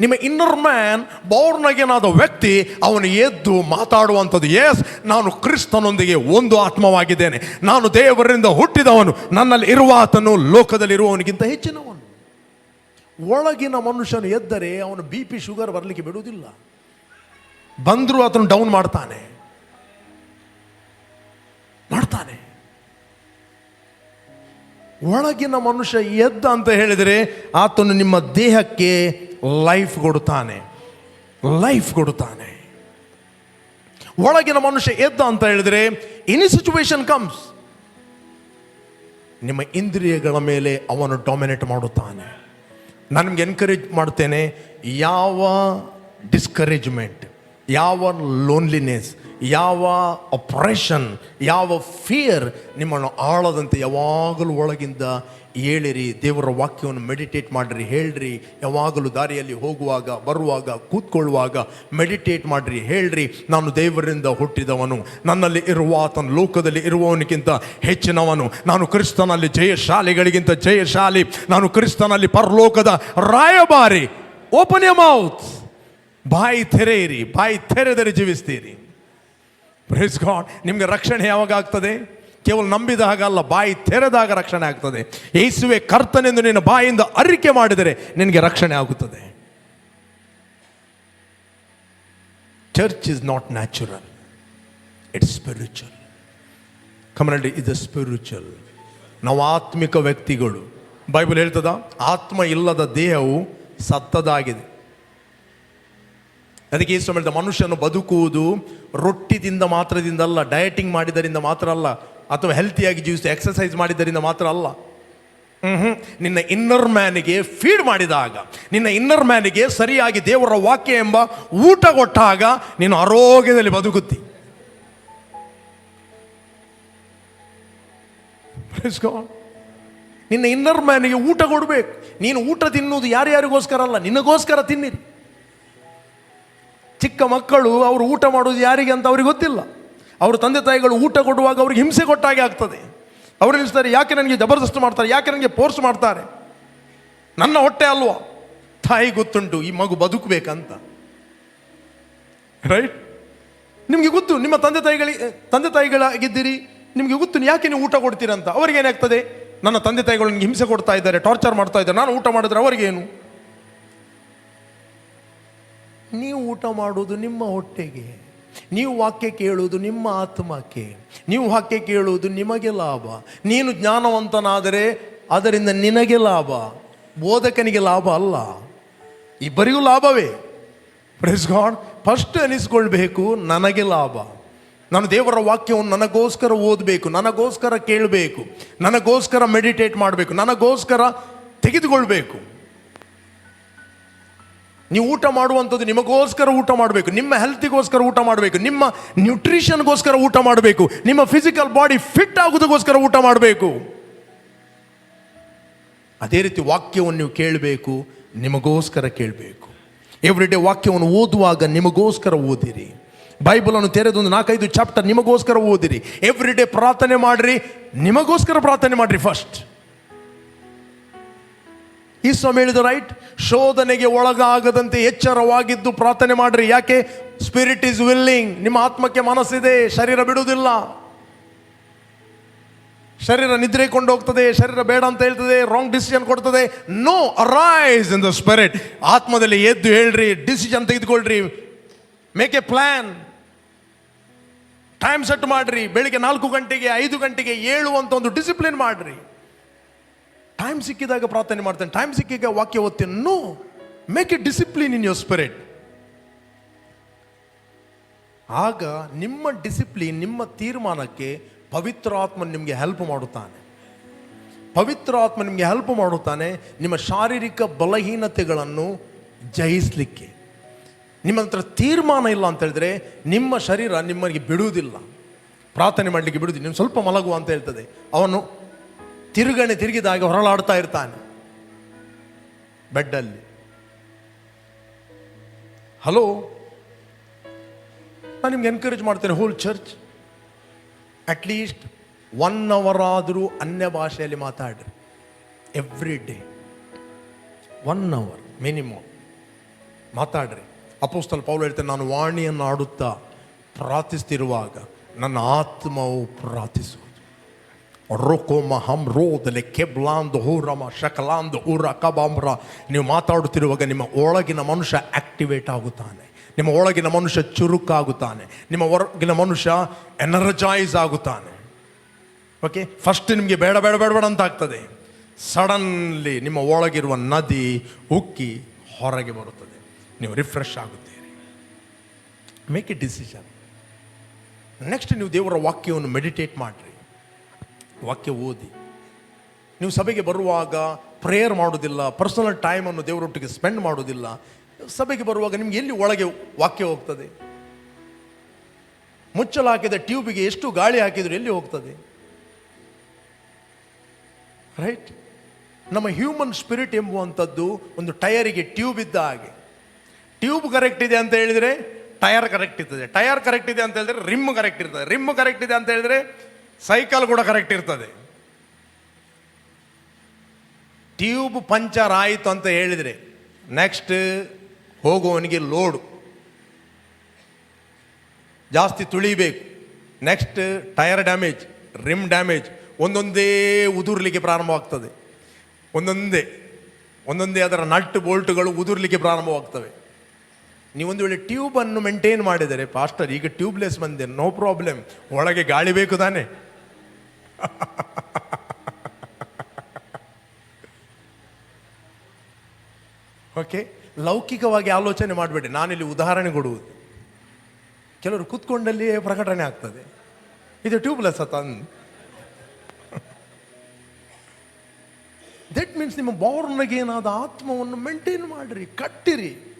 ನಿಮ್ಮ inner man ಬೌರ್ನಗೇನಾದ ವ್ಯಕ್ತಿ, ಅವನು ಎದ್ದು ಮಾತಾಡುವಂಥದ್ದು ಎಸ್ ನಾನು ಕ್ರಿಸ್ತನೊಂದಿಗೆ ಒಂದು ಆತ್ಮವಾಗಿದ್ದೇನೆ. ನಾನು ದೇವರಿಂದ ಹುಟ್ಟಿದವನು. ನನ್ನಲ್ಲಿ ಇರುವ ಆತನು ಲೋಕದಲ್ಲಿ ಇರುವವನಿಗಿಂತ ಹೆಚ್ಚಿನವನು. ಒಳಗಿನ ಮನುಷ್ಯನು ಎದ್ದರೆ ಅವನು ಬಿ ಪಿ ಶುಗರ್ ಬರಲಿಕ್ಕೆ ಬಿಡುವುದಿಲ್ಲ. ಬಂದರೂ ಆತನು ಡೌನ್ ಮಾಡ್ತಾನೆ. ಮಾಡ್ತಾನೆ. ಒಳಗಿನ ಮನುಷ್ಯ ಎದ್ದ ಅಂತ ಹೇಳಿದರೆ ಆತನು ನಿಮ್ಮ ದೇಹಕ್ಕೆ ಲೈಫ್ ಕೊಡುತ್ತಾನೆ. ಲೈಫ್ ಕೊಡುತ್ತಾನೆ. ಒಳಗಿನ ಮನುಷ್ಯ ಎದ್ದ ಅಂತ ಹೇಳಿದ್ರೆ ಎನಿ ಸಿಚುವೇಶನ್ ಕಮ್ಸ್ ನಿಮ್ಮ ಇಂದ್ರಿಯಗಳ ಮೇಲೆ ಅವನು ಡಾಮಿನೇಟ್ ಮಾಡುತ್ತಾನೆ. ನಾನು ನಿಮ್ಗೆ ಎನ್ಕರೇಜ್ ಮಾಡ್ತೇನೆ, ಯಾವ ಡಿಸ್ಕರೇಜ್ಮೆಂಟ್ ಯಾವ ಲೋನ್ಲಿನೆಸ್ ಯಾವ ಅಪ್ರೆಷನ್ ಯಾವ ಫಿಯರ್ ನಿಮ್ಮನ್ನು ಆಳದಂತೆ ಯಾವಾಗಲೂ ಒಳಗಿಂದ ಹೇಳಿರಿ ದೇವರ ವಾಕ್ಯವನ್ನು ಮೆಡಿಟೇಟ್ ಮಾಡಿರಿ, ಹೇಳ್ರಿ. ಯಾವಾಗಲೂ ದಾರಿಯಲ್ಲಿ ಹೋಗುವಾಗ, ಬರುವಾಗ, ಕೂತ್ಕೊಳ್ಳುವಾಗ ಮೆಡಿಟೇಟ್ ಮಾಡಿರಿ, ಹೇಳ್ರಿ. ನಾನು ದೇವರಿಂದ ಹುಟ್ಟಿದವನು. ನನ್ನಲ್ಲಿ ಇರುವ ಆತನ ಲೋಕದಲ್ಲಿ ಇರುವವನಿಗಿಂತ ಹೆಚ್ಚಿನವನು. ನಾನು ಕ್ರಿಸ್ತನಲ್ಲಿ ಜಯಶಾಲಿಗಳಿಗಿಂತ ಜಯಶಾಲಿ. ನಾನು ಕ್ರಿಸ್ತನಲ್ಲಿ ಪರಲೋಕದ ರಾಯಬಾರಿ ಓಪನ್ ಎ ಮೌತ್ ಬಾಯಿ ತೆರೆಯಿರಿ. ಬಾಯಿ ತೆರೆದರೆ ಜೀವಿಸ್ತೀರಿ. ಪ್ರೇಸ್ ಗಾಡ್ ನಿಮಗೆ ರಕ್ಷಣೆ ಯಾವಾಗ ಆಗ್ತದೆ ಕೇವಲ ನಂಬಿದ ಅಲ್ಲ, ಬಾಯಿ ತೆರೆದಾಗ ರಕ್ಷಣೆ ಆಗ್ತದೆ. ಯೇಸುವೆ ಕರ್ತನೆಂದು ನಿನ್ನ ಬಾಯಿಂದ ಅರಿಕೆ ಮಾಡಿದರೆ ನಿನಗೆ ರಕ್ಷಣೆ ಆಗುತ್ತದೆ. Church is not natural it's spiritual community ಇದು ಸ್ಪಿರಿಚುವಲ್ ನಾವು ಆತ್ಮಿಕ ವ್ಯಕ್ತಿಗಳು. ಬೈಬಲ್ ಹೇಳ್ತದ? ಆತ್ಮ ಇಲ್ಲದ ದೇಹವು ಸತ್ತದಾಗಿದೆ. ಅದಕ್ಕೆ ಏನು ಹೇಳಿದ ಮನುಷ್ಯನು ಬದುಕುವುದು ರೊಟ್ಟಿದಿಂದ ಮಾತ್ರದಿಂದ ಅಲ್ಲ ಡಯಟಿಂಗ್ ಮಾಡಿದರಿಂದ ಮಾತ್ರ ಅಲ್ಲ, ಅಥವಾ ಹೆಲ್ತಿಯಾಗಿ ಜೀವಿಸಿ ಎಕ್ಸಸೈಸ್ ಮಾಡಿದ್ದರಿಂದ ಮಾತ್ರ ಅಲ್ಲ. ಹ್ಞೂ ನಿನ್ನ ಇನ್ನರ್ ಮ್ಯಾನಿಗೆ ಫೀಡ್ ಮಾಡಿದಾಗ, ನಿನ್ನ ಇನ್ನರ್ ಮ್ಯಾನಿಗೆ ಸರಿಯಾಗಿ ದೇವರ ವಾಕ್ಯ ಎಂಬ ಊಟ ಕೊಟ್ಟಾಗ ನೀನು ಆರೋಗ್ಯದಲ್ಲಿ ಬದುಕುತ್ತಿ. ನಿನ್ನ ಇನ್ನರ್ ಮ್ಯಾನಿಗೆ ಊಟ ಕೊಡಬೇಕು. ನೀನು ಊಟ ತಿನ್ನುವುದು ಯಾರ್ಯಾರಿಗೋಸ್ಕರ ಅಲ್ಲ? ನಿನಗೋಸ್ಕರ ತಿನ್ನಿರಿ. ಚಿಕ್ಕ ಮಕ್ಕಳು ಅವರು ಊಟ ಮಾಡೋದು ಯಾರಿಗೆ ಅಂತ ಅವ್ರಿಗೆ ಗೊತ್ತಿಲ್ಲ. ಅವ್ರ ತಂದೆ ತಾಯಿಗಳು ಊಟ ಕೊಡುವಾಗ ಅವ್ರಿಗೆ ಹಿಂಸೆ ಕೊಟ್ಟಾಗೆ ಆಗ್ತದೆ. ಅವರು ನಿಲ್ಲಿಸ್ತಾರೆ, ಯಾಕೆ ನನಗೆ ಜಬರ್ದಸ್ತ್ ಮಾಡ್ತಾರೆ? ಯಾಕೆ ನನಗೆ ಫೋರ್ಸ್ ಮಾಡ್ತಾರೆ? ನನ್ನ ಹೊಟ್ಟೆ ಅಲ್ವಾ? ತಾಯಿ ಗೊತ್ತುಂಟು, ಈ ಮಗು ಬದುಕಬೇಕಂತ. ರೈಟ್ ನಿಮಗೆ ಗೊತ್ತು, ನಿಮ್ಮ ತಂದೆ ತಾಯಿಗಳಿಗೆ, ತಂದೆ ತಾಯಿಗಳಾಗಿದ್ದೀರಿ, ನಿಮಗೆ ಗೊತ್ತು ಯಾಕೆ ನೀವು ಊಟ ಕೊಡ್ತೀರಂತ? ಅವ್ರಿಗೇನಾಗ್ತದೆ? ನನ್ನ ತಂದೆ ತಾಯಿಗಳು ನನಗೆ ಹಿಂಸೆ ಕೊಡ್ತಾ ಇದ್ದಾರೆ ಟಾರ್ಚರ್ ಮಾಡ್ತಾ ಇದ್ದಾರೆ. ನಾನು ಊಟ ಮಾಡಿದ್ರೆ ಅವರಿಗೇನು? ನೀವು ಊಟ ಮಾಡುವುದು ನಿಮ್ಮ ಹೊಟ್ಟೆಗೆ, ನೀವು ವಾಕ್ಯ ಕೇಳುವುದು ನಿಮ್ಮ ಆತ್ಮಕ್ಕೆ, ನೀವು ವಾಕ್ಯ ಕೇಳುವುದು ನಿಮಗೆ ಲಾಭ. ನೀನು ಜ್ಞಾನವಂತನಾದರೆ ಅದರಿಂದ ನಿನಗೆ ಲಾಭ, ಬೋಧಕನಿಗೆ ಲಾಭ ಅಲ್ಲ. ಇಬ್ಬರಿಗೂ ಲಾಭವೇ. ಪ್ರೆಸ್ ಗಾಡ್ ಫಸ್ಟ್ ಅನಿಸ್ಕೊಳ್ಬೇಕು, ನನಗೆ ಲಾಭ. ನಾನು ದೇವರ ವಾಕ್ಯವನ್ನು ನನಗೋಸ್ಕರ ಓದಬೇಕು, ನನಗೋಸ್ಕರ ಕೇಳಬೇಕು, ನನಗೋಸ್ಕರ ಮೆಡಿಟೇಟ್ ಮಾಡಬೇಕು, ನನಗೋಸ್ಕರ ತೆಗೆದುಕೊಳ್ಬೇಕು. ನೀವು ಊಟ ಮಾಡುವಂಥದ್ದು ನಿಮಗೋಸ್ಕರ ಊಟ ಮಾಡಬೇಕು, ನಿಮ್ಮ ಹೆಲ್ತಿಗೋಸ್ಕರ ಊಟ ಮಾಡಬೇಕು, ನಿಮ್ಮ ನ್ಯೂಟ್ರಿಷನ್ಗೋಸ್ಕರ ಊಟ ಮಾಡಬೇಕು, ನಿಮ್ಮ ಫಿಸಿಕಲ್ ಬಾಡಿ ಫಿಟ್ ಆಗೋದಕ್ಕೋಸ್ಕರ ಊಟ ಮಾಡಬೇಕು. ಅದೇ ರೀತಿ ವಾಕ್ಯವನ್ನು ನೀವು ಕೇಳಬೇಕು, ನಿಮಗೋಸ್ಕರ ಕೇಳಬೇಕು. ಎವ್ರಿ ಡೇ ವಾಕ್ಯವನ್ನು ಓದುವಾಗ ನಿಮಗೋಸ್ಕರ ಓದಿರಿ. ಬೈಬಲನ್ನು ತೆರೆದು ಒಂದು ನಾಲ್ಕೈದು ಚಾಪ್ಟರ್ ನಿಮಗೋಸ್ಕರ ಓದಿರಿ. ಎವ್ರಿ ಡೇ ಪ್ರಾರ್ಥನೆ ಮಾಡಿರಿ, ನಿಮಗೋಸ್ಕರ ಪ್ರಾರ್ಥನೆ ಮಾಡಿರಿ ಫಸ್ಟ್ ಈ ಸ್ವಾಮಿ ಹೇಳಿದ ರೈಟ್, ಶೋಧನೆಗೆ ಒಳಗಾಗದಂತೆ ಎಚ್ಚರವಾಗಿದ್ದು ಪ್ರಾರ್ಥನೆ ಮಾಡ್ರಿ. ಯಾಕೆ? ಸ್ಪಿರಿಟ್ ಈಸ್ ವಿಲ್ಲಿಂಗ್ ನಿಮ್ಮ ಆತ್ಮಕ್ಕೆ ಮನಸ್ಸಿದೆ, ಶರೀರ ಬಿಡುವುದಿಲ್ಲ. ಶರೀರ ನಿದ್ರೆ ಕೊಂಡು ಹೋಗ್ತದೆ ಶರೀರ ಬೇಡ ಅಂತ ಹೇಳ್ತದೆ ರಾಂಗ್ ಡಿಸಿಷನ್ ಕೊಡ್ತದೆ. No arise in the spirit ಆತ್ಮದಲ್ಲಿ ಎದ್ದು ಹೇಳ್ರಿ decision ತೆಗೆದುಕೊಳ್ರಿ. Make a plan time set ಮಾಡ್ರಿ. ಬೆಳಿಗ್ಗೆ ನಾಲ್ಕು ಗಂಟೆಗೆ, ಐದು ಗಂಟೆಗೆ ಏಳುವಂತ ಒಂದು ಡಿಸಿಪ್ಲಿನ್ ಮಾಡ್ರಿ. ಟೈಮ್ ಸಿಕ್ಕಿದಾಗ ಪ್ರಾರ್ಥನೆ ಮಾಡ್ತೇನೆ. ಟೈಮ್ ಸಿಕ್ಕಿದಾಗ ವಾಕ್ಯ ಓದ್ತೇನೆ no make a discipline in your spirit ಆಗ ನಿಮ್ಮ ಡಿಸಿಪ್ಲಿನ್ ನಿಮ್ಮ ತೀರ್ಮಾನಕ್ಕೆ ಪವಿತ್ರ ಆತ್ಮ ನಿಮಗೆ ಹೆಲ್ಪ್ ಮಾಡುತ್ತಾನೆ. ಪವಿತ್ರ ಆತ್ಮ ನಿಮಗೆ ಹೆಲ್ಪ್ ಮಾಡುತ್ತಾನೆ. ನಿಮ್ಮ ಶಾರೀರಿಕ ಬಲಹೀನತೆಗಳನ್ನು ಜಯಿಸಲಿಕ್ಕೆ. ನಿಮ್ಮ ಹತ್ರ ತೀರ್ಮಾನ ಇಲ್ಲ ಅಂತ ಹೇಳಿದ್ರೆ ನಿಮ್ಮ ಶರೀರ ನಿಮಗೆ ಬಿಡುವುದಿಲ್ಲ. ಪ್ರಾರ್ಥನೆ ಮಾಡಲಿಕ್ಕೆ ಬಿಡುವುದಿಲ್ಲ. ನೀವು ಸ್ವಲ್ಪ ಮಲಗುವ ಅಂತ ಹೇಳ್ತದೆ. ಅವನು ತಿರುಗಣೆ ತಿರುಗಿದಾಗ ಹೊರಳಾಡ್ತಾ ಇರ್ತಾನೆ. ಬೆಡ್ಡಲ್ಲಿ. ಹಲೋ, ನಾನು ನಿಮ್ಗೆ ಎನ್ಕರೇಜ್ ಮಾಡ್ತೇನೆ whole church at least one hour ಆದರೂ ಅನ್ಯ ಭಾಷೆಯಲ್ಲಿ ಮಾತಾಡ್ರಿ every day one hour minimum ಮಾತಾಡ್ರಿ. ಅಪೋಸ್ತಲ್ ಪೌಲ್ ಹೇಳ್ತೇನೆ, ನಾನು ವಾಣಿಯನ್ನು ಆಡುತ್ತಾ ಪ್ರಾರ್ಥಿಸ್ತಿರುವಾಗ ನನ್ನ ಆತ್ಮವು ಪ್ರಾರ್ಥಿಸುವುದು ರೊಕೋಮ ಹಮ್ ರೋದಲೆ ಕೆಬ್ಲಾಂದು ಹೂರಮ ಶಕಲಾಂದು ಊರ ಕಬಾಂಬ್ರ ನೀವು ಮಾತಾಡುತ್ತಿರುವಾಗ ನಿಮ್ಮ ಒಳಗಿನ ಮನುಷ್ಯ ಆಕ್ಟಿವೇಟ್ ಆಗುತ್ತಾನೆ. ನಿಮ್ಮ ಒಳಗಿನ ಮನುಷ್ಯ ಚುರುಕಾಗುತ್ತಾನೆ. ನಿಮ್ಮ ಹೊರಗಿನ ಮನುಷ್ಯ ಎನರ್ಜೈಸ್ ಆಗುತ್ತಾನೆ. ಓಕೆ ಫಸ್ಟ್ ನಿಮಗೆ ಬೇಡ ಬೇಡ ಬೇಡ ಬೇಡ ಅಂತ ಆಗ್ತದೆ ಸಡನ್ಲಿ ನಿಮ್ಮ ಒಳಗಿರುವ ನದಿ, ಉಕ್ಕಿ ಹೊರಗೆ ಬರುತ್ತದೆ. ನೀವು ರಿಫ್ರೆಶ್ ಆಗುತ್ತೀರಿ. ಮೇಕ್ ಎ ಡಿಸಿಷನ್ ನೆಕ್ಸ್ಟ್ ನೀವು ದೇವರ ವಾಕ್ಯವನ್ನು ಮೆಡಿಟೇಟ್ ಮಾಡಿರಿ. ವಾಕ್ಯ ಓದಿ. ನೀವು ಸಭೆಗೆ ಬರುವಾಗ ಪ್ರೇಯರ್ ಮಾಡೋದಿಲ್ಲ ಪರ್ಸನಲ್ ಟೈಮನ್ನು ದೇವರೊಟ್ಟಿಗೆ ಸ್ಪೆಂಡ್ ಮಾಡೋದಿಲ್ಲ ಸಭೆಗೆ ಬರುವಾಗ ನಿಮ್ಗೆ ಎಲ್ಲಿ ಒಳಗೆ ವಾಕ್ಯ ಹೋಗ್ತದೆ? ಮುಚ್ಚಲಾಕಿದ ಟ್ಯೂಬಿಗೆ ಎಷ್ಟು ಗಾಳಿ ಹಾಕಿದ್ರು ಎಲ್ಲಿ ಹೋಗ್ತದೆ? ರೈಟ್ ನಮ್ಮ ಹ್ಯೂಮನ್ ಸ್ಪಿರಿಟ್ ಎಂಬುವಂಥದ್ದು ಒಂದು ಟಯರಿಗೆ ಟ್ಯೂಬ್ ಇದ್ದ ಹಾಗೆ. ಟ್ಯೂಬ್ ಕರೆಕ್ಟ್ ಇದೆ ಅಂತ ಹೇಳಿದರೆ ಟಯರ್ ಕರೆಕ್ಟ್ ಇರ್ತದೆ. ಟಯರ್ ಕರೆಕ್ಟ್ ಇದೆ ಅಂತ ಹೇಳಿದ್ರೆ ರಿಮ್ ಕರೆಕ್ಟ್ ಇರ್ತದೆ. ರಿಮ್ ಕರೆಕ್ಟ್ ಇದೆ ಅಂತ ಹೇಳಿದ್ರೆ ಸೈಕಲ್ ಕೂಡ ಕರೆಕ್ಟ್ ಇರ್ತದೆ. ಟ್ಯೂಬ್ ಪಂಚರ್ ಆಯಿತು ಅಂತ ಹೇಳಿದರೆ ನೆಕ್ಸ್ಟ್ ಹೋಗುವವನಿಗೆ ಲೋಡು ಜಾಸ್ತಿ ತುಳಿಬೇಕು. Next tyre damage rim damage ಒಂದೊಂದೇ ಉದುರ್ಲಿಕ್ಕೆ ಪ್ರಾರಂಭವಾಗ್ತದೆ. ಒಂದೊಂದೇ ಒಂದೊಂದೇ ಅದರ ನಟ್ ಬೋಲ್ಟ್ಗಳು ಉದುರ್ಲಿಕ್ಕೆ ಪ್ರಾರಂಭವಾಗ್ತವೆ. ನೀವೊಂದು ವೇಳೆ ಟ್ಯೂಬನ್ನು ಮೇಂಟೈನ್ ಮಾಡಿದರೆ ಪಾಸ್ಟರ್ ಈಗ ಟ್ಯೂಬ್ಲೆಸ್ ಬಂದೆ ನೋ ಪ್ರಾಬ್ಲಮ್ ಒಳಗೆ ಗಾಳಿ ಬೇಕು ತಾನೆ. ಓಕೆ ಲೌಕಿಕವಾಗಿ ಆಲೋಚನೆ ಮಾಡಬೇಡಿ. ನಾನಿಲ್ಲಿ ಉದಾಹರಣೆ ಕೊಡುವುದು. ಕೆಲವರು ಕೂತ್ಕೊಂಡಲ್ಲಿಯೇ ಪ್ರಕಟಣೆ ಆಗ್ತದೆ. ಇದು ಟ್ಯೂಬ್ಲೆಸ್ ತಂದು? ದಟ್ ಮೀನ್ಸ್ ನಿಮ್ಮ ಬಾರ್ನಗೆ ಏನಾದ ಆತ್ಮವನ್ನು ಮೇಂಟೈನ್ ಮಾಡಿರಿ, ಕಟ್ಟಿರಿ.